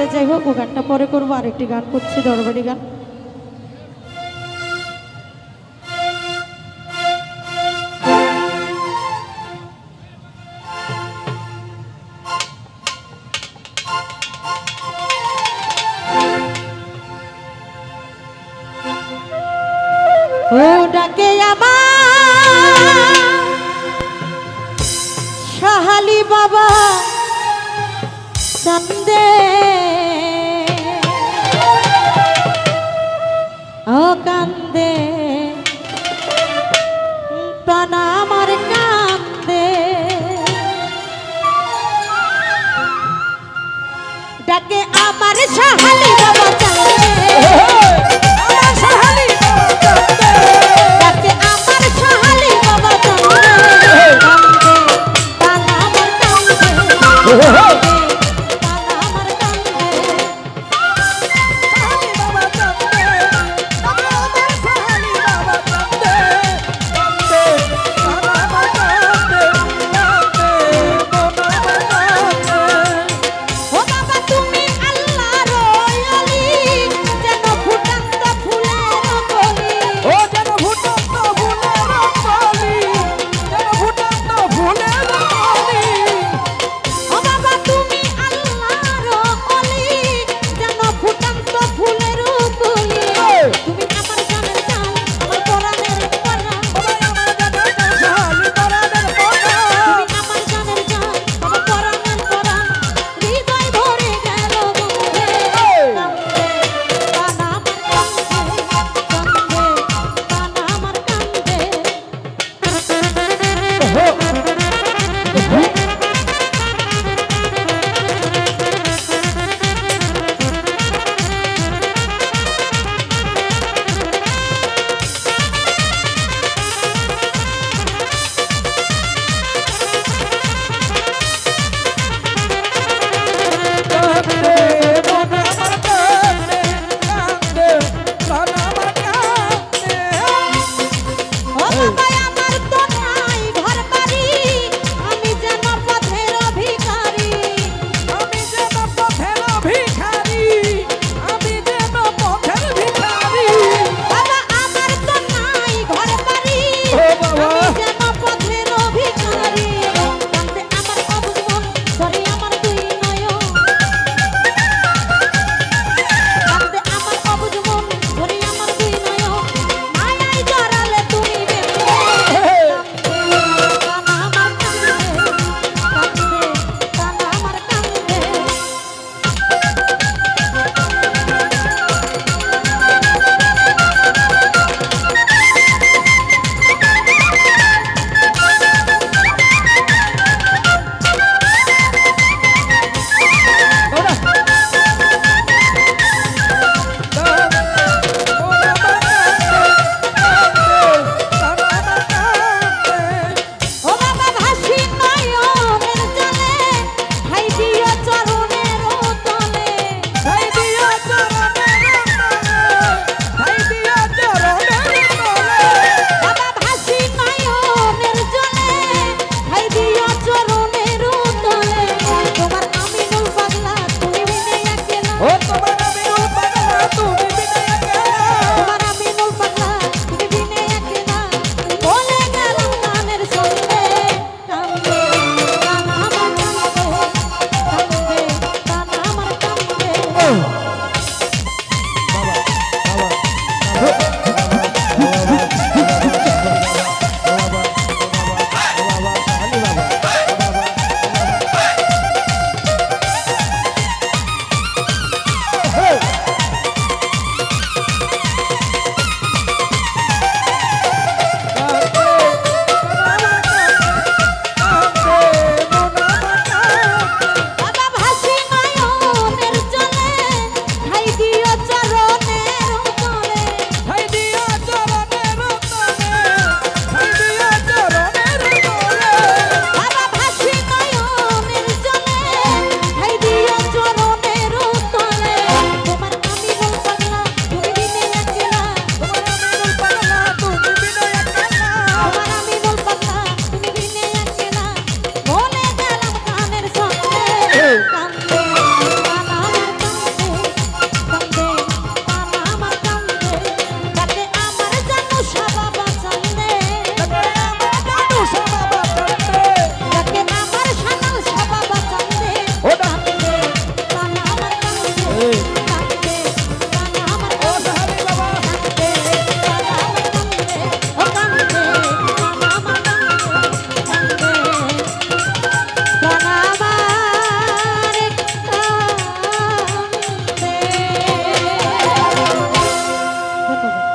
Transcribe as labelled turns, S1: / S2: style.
S1: তে যাই হোক, ও গানটা পরে করব। আরেকটি গান করছি, দরবারি গান। ডাকে সাহালি বাবা, চন্দে ডাকে আমার সাহালি। Oh!